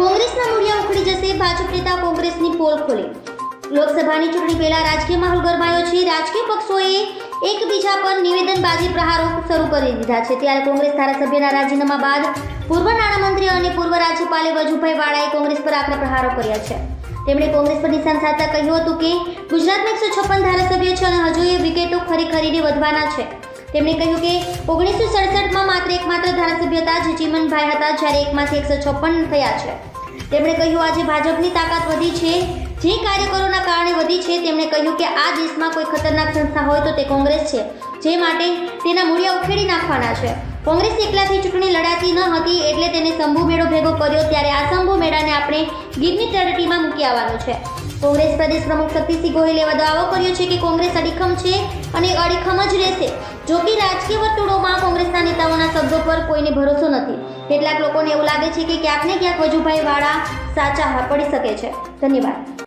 કોંગ્રેસના મૂળિયા ઉખડી જશે, ભાજપ નેતા કોંગ્રેસની પોલ ખોલી. લોકસભાની ચૂંટણી પહેલા રાજકીય માહોલ ગરમાયો છે. રાજકીય પક્ષોએ એકબીજા પર નિવેદનબાજી પ્રહારો શરૂ કરી દીધા છે. ત્યારે કોંગ્રેસ ધારાસભ્યના રાજીનામા બાદ પૂર્વ નાણામંત્રી અને પૂર્વ રાજ્યપાલે વજુભાઈ વાળાએ કોંગ્રેસ પર આકરા પ્રહારો કર્યા છે. તેમણે કોંગ્રેસ પર નિશાન સાધતા કહ્યું હતું કે ગુજરાતમાં એકસો છપ્પન ધારાસભ્ય છે અને હજુ એ વિકેટો ખરી ખરીને વધવાના છે. તેમણે કહ્યું કે ઓગણીસો સડસઠમાં માત્ર એકમાત્ર ધારાસભ્ય હતા જે ચીમનભાઈ હતા, જ્યારે એકમાંથી એકસો છપ્પન થયા છે. તેમણે કહ્યું, આજે ભાજપની તાકાત વધી છે. જે કાર્યકરોના કારણે વધી છે, તેમણે કહ્યું કે આ દેશમાં કોઈ ખતરનાક સંસ્થા હોય તો તે કોંગ્રેસ છે. જે માટે તેના મૂળિયા ઉખેડી નાખવાના છે. કોંગ્રેસ એકલાથી ચૂંટણી લડાતી ન હતી, એટલે તેને શંભુ મેળો ભેગો કર્યો, ત્યારે આ શંભુ મેળાને આપણે ગીરની તળટીમાં મૂકી આવવાનું છે. કોંગ્રેસ પ્રદેશ પ્રમુખ શક્તિસિંહ ગોહિલે એવો દાવો કર્યો છે કે કોંગ્રેસ અડીખમ છે અને અડીખમ જ રહેશે. જો કે રાજકીય વર્તુળોમાં કોંગ્રેસના નેતાઓના શબ્દો પર કોઈને ભરોસો નથી. કેટલાક લોકોને એવું લાગે છે કે ક્યાંક ને ક્યાંક વજુભાઈ વાળા સાચા પડી શકે છે. ધન્યવાદ.